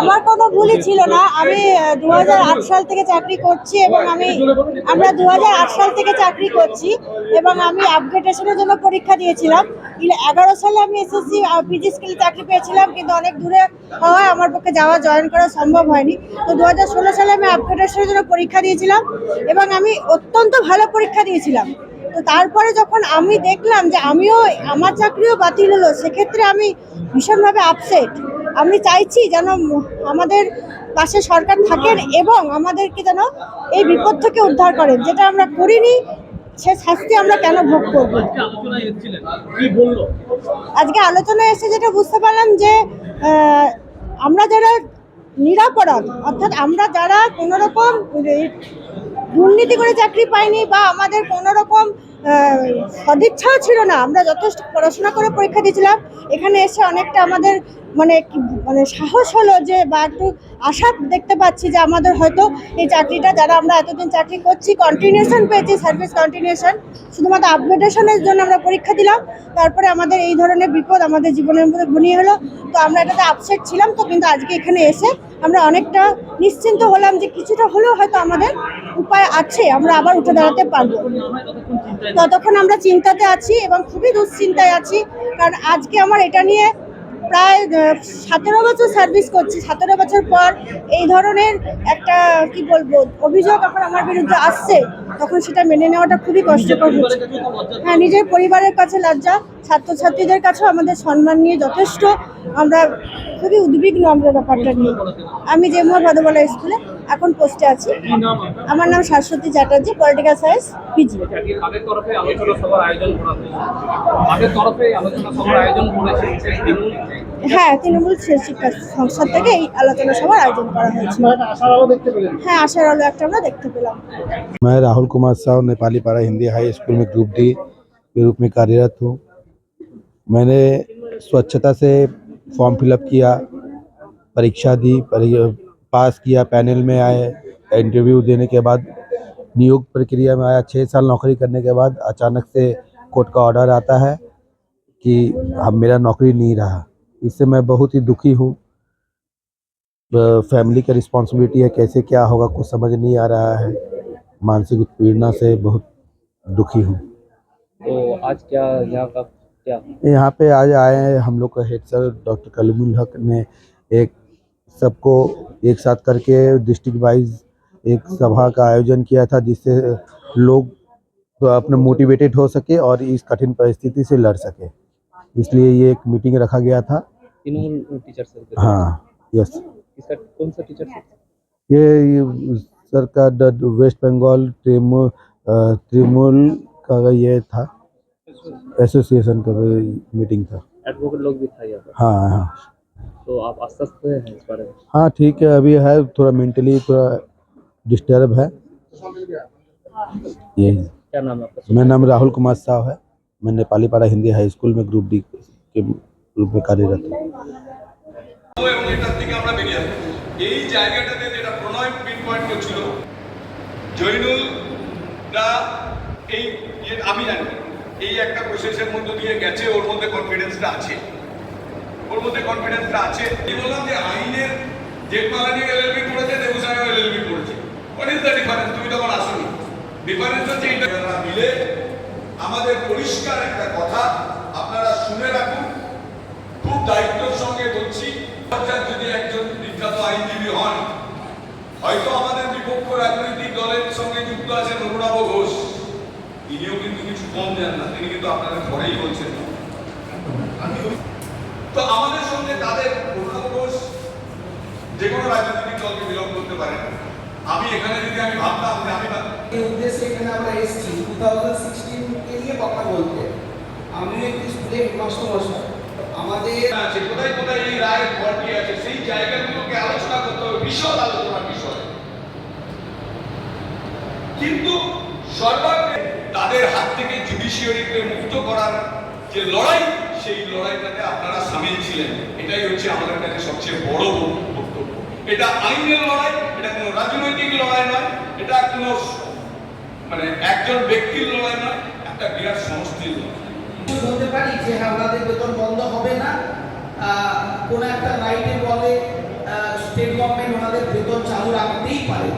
আমার কোনো ভুলই ছিল না। আমি দু হাজার আট সাল থেকে চাকরি করছি এবং আমি, আমরা দু হাজার আট সাল থেকে চাকরি করছি এবং আমি আপগ্রেডেশনের জন্য পরীক্ষা দিয়েছিলাম। এগারো সালে আমি এসএসসি পিজি স্কিলে চাকরি পেয়েছিলাম, কিন্তু অনেক দূরে হওয়ায় আমার পক্ষে যাওয়া, জয়েন করা সম্ভব হয়নি। তো দু হাজার ষোলো সালে আমি আপগ্রেডেশনের জন্য পরীক্ষা দিয়েছিলাম এবং আমি অত্যন্ত ভালো পরীক্ষা দিয়েছিলাম। তো তারপরে যখন আমি দেখলাম যে আমিও, আমার চাকরিও বাতিল হলো, সেক্ষেত্রে আমি ভীষণভাবে আপসেট আমি চাইছি যেন আমাদের পাশে সরকার থাকেন এবং আমাদেরকে যেন এই বিপদ থেকে উদ্ধার করেন। যেটা আমরা করিনি, সে শাস্তি আমরা কেন ভোগ করব? আজকে আলোচনায় এসে যেটা বুঝতে পারলাম যে আমরা যারা নিরাপরাধ, অর্থাৎ আমরা যারা কোনো রকম দুর্নীতি করে চাকরি পাইনি বা আমাদের কোনো রকম সদিচ্ছাও ছিল না। আমরা যথেষ্ট পড়াশোনা করে পরীক্ষা দিয়েছিলাম। এখানে এসে অনেকটা আমাদের মানে মানে সাহস হলো যে বা একটু আশা দেখতে পাচ্ছি যে আমাদের হয়তো এই চাকরিটা, যারা আমরা এতদিন চাকরি করছি কন্টিনিউশন পেয়েছি সার্ভিস কন্টিনিউশন শুধুমাত্র আপগ্রেডেশনের জন্য আমরা পরীক্ষা দিলাম। তারপরে আমাদের এই ধরনের বিপদ আমাদের জীবনের মধ্যে ঘনিয়ে হলো। তো আমরা এটাতে আপসেট ছিলাম তো, কিন্তু আজকে এখানে এসে আমরা অনেকটা নিশ্চিন্ত হলাম যে কিছুটা হলেও হয়তো আমাদের উপায় আছে, আমরা আবার উঠে দাঁড়াতে পারব। ততক্ষণ আমরা চিন্তাতে আছি এবং খুবই দুশ্চিন্তায় আছি, কারণ আজকে আমার এটা নিয়ে প্রায় সতেরো বছর সার্ভিস করছি। সতেরো বছর পর এই ধরনের একটা, কি বলব, অভিযোগ এখন আমার বিরুদ্ধে আসছে, তখন সেটা মেনে নেওয়াটা খুবই কষ্টকর হচ্ছে। হ্যাঁ নিজের পরিবারের কাছে লজ্জা ছাত্রছাত্রীদের কাছেও আমাদের সম্মান নিয়ে যথেষ্ট আমরা খুবই উদ্বিগ্ন আমরা ব্যাপারটা নিয়ে আমি যে মোর ভাদবালা স্কুলে এখন পোস্টে আছি কি নাম আপনার? আমার নাম Shashwati Chatterjee political science PG আগের তরফে আলোচনা সভার আয়োজন করা হয়েছে আগের তরফে আলোচনা সভার আয়োজন করেছে তৃণমূল হ্যাঁ তৃণমূল শিক্ষা সংসদ থেকে এই আলোচনা সভার আয়োজন করা হয়েছে হ্যাঁ আশার আলো একটা আমরা দেখতে পেলাম मैं राहुल कुमार साहु नेपाली पारा हिंदी हाई स्कूल में ग्रुप डी के रूप में कार्यरत हूँ मैंने स्वच्छता से फॉर्म फिलअप किया, परीक्षा दी पास किया पैनल में आए इंटरव्यू देने के बाद नियोग प्रक्रिया में आया छः साल नौकरी करने के बाद अचानक से कोर्ट का ऑर्डर आता है कि अब मेरा नौकरी नहीं रहा। इससे मैं बहुत ही दुखी हूँ। फैमिली का रिस्पॉन्सिबिलिटी है, कैसे क्या होगा, कुछ समझ नहीं आ रहा है। मानसिक उत्पीड़ना से बहुत दुखी हूँ। तो आज क्या, यहाँ का यहाँ पे आज आए हैं हम लोग का हेड सर डॉक्टर कलीमुल हक ने एक सबको एक साथ करके डिस्ट्रिक्ट वाइज एक सभा का आयोजन किया था जिससे लोग तो अपने मोटिवेटेड हो सके और इस कठिन परिस्थिति से लड़ सके। इसलिए ये एक मीटिंग रखा गया था। टीचर सर हाँ यस इसका कौन सा टीचर सर ये सर का वेस्ट बंगाल तृणमूल अ, तृणमूल का ये था। एसोसिएशन का मीटिंग था एडवोकेट लोग भी था यहाँ पर हाँ हाँ तो आप आश्वस्त हुए हैं इस बारे में हाँ ठीक है अभी है थोड़ा मेंटली थोड़ा डिस्टर्ब है यही क्या नाम है आपका मेरा नाम राहुल कुमार साहु है मैं नेपाली पारा हिंदी हाई स्कूल में ग्रुप डी के रूप में कार्यरत हूँ এবং এটার থেকে আমরা বেরিয়ে আসবো এই জায়গাটাতে যেটা প্রণয় পিন পয়েন্ট করছিল জৈনুলরা এই ইয়ে আমি জানি এই একটা প্রসেসের মধ্য দিয়ে গেছে, ওর মধ্যে কনফিডেন্সটা আছে। ওর মধ্যে কনফিডেন্সটা আছে। আমি বললাম যে আইনের যে জেঠমালানি এলএলবি করেছে দেবু সাহেব এলএলবি করেছে। হোয়াট ইজ দ্য ডিফারেন্স তুমি তখন আসোনি। ডিফারেন্স হচ্ছে এটা মিলে আমাদের পরিষ্কার একটা কথা আপনারা শুনে রাখুন। খুব দায়িত্বের সঙ্গে বলছি যদি একজন বিখ্যাত আইনজীবী হন, হয়তো আমাদের বিপক্ষ রাজনৈতিক দলের সঙ্গে যুক্ত আছেন অরুণাভ ঘোষ। তিনিও কিন্তু কিছু কম দেন না, তিনি কিন্তু আপনাদের ঘরেই বলছেন। তো আমাদের সঙ্গে তাদের অরুণাভ ঘোষ যে কোনো রাজনৈতিক দলকে বিলম্ব করতে পারেন আমি এখানে যদি আমি ভাবতাম যে আমি এই উদ্দেশ্যে এখানে আমরা এসেছি। টু থাউজেন্ড সিক্সটিনকে নিয়ে কথা বলতে। আমি একটি স্কুলে হেডমাস্টার মশাই আমাদের আছে কোথায় কোথায় এই রায়ের ফলটি আছে সেই জায়গাগুলোকে আলোচনা করতে হবে বিশদ আলোচনার বিষয় কিন্তু সর্বাগ্রে তাদের হাত থেকে জুডিশিয়ারিকে মুক্ত করার যে লড়াই সেই লড়াইটাতে আপনারা সামিল ছিলেন। এটাই হচ্ছে আমাদের কাছে সবচেয়ে বড় বক্তব্য। এটা আইনের লড়াই এটা কোনো রাজনৈতিক লড়াই নয় এটা কোনো মানে একজন ব্যক্তির লড়াই নয় একটা বিরাট সমষ্টির লড়াই। বলতে পারি যে ওনাদের বেতন বন্ধ হবে না। কোনো একটা রাইটে বলে স্টেট গভর্নমেন্ট ওনাদের বেতন চালু রাখতেই পারে।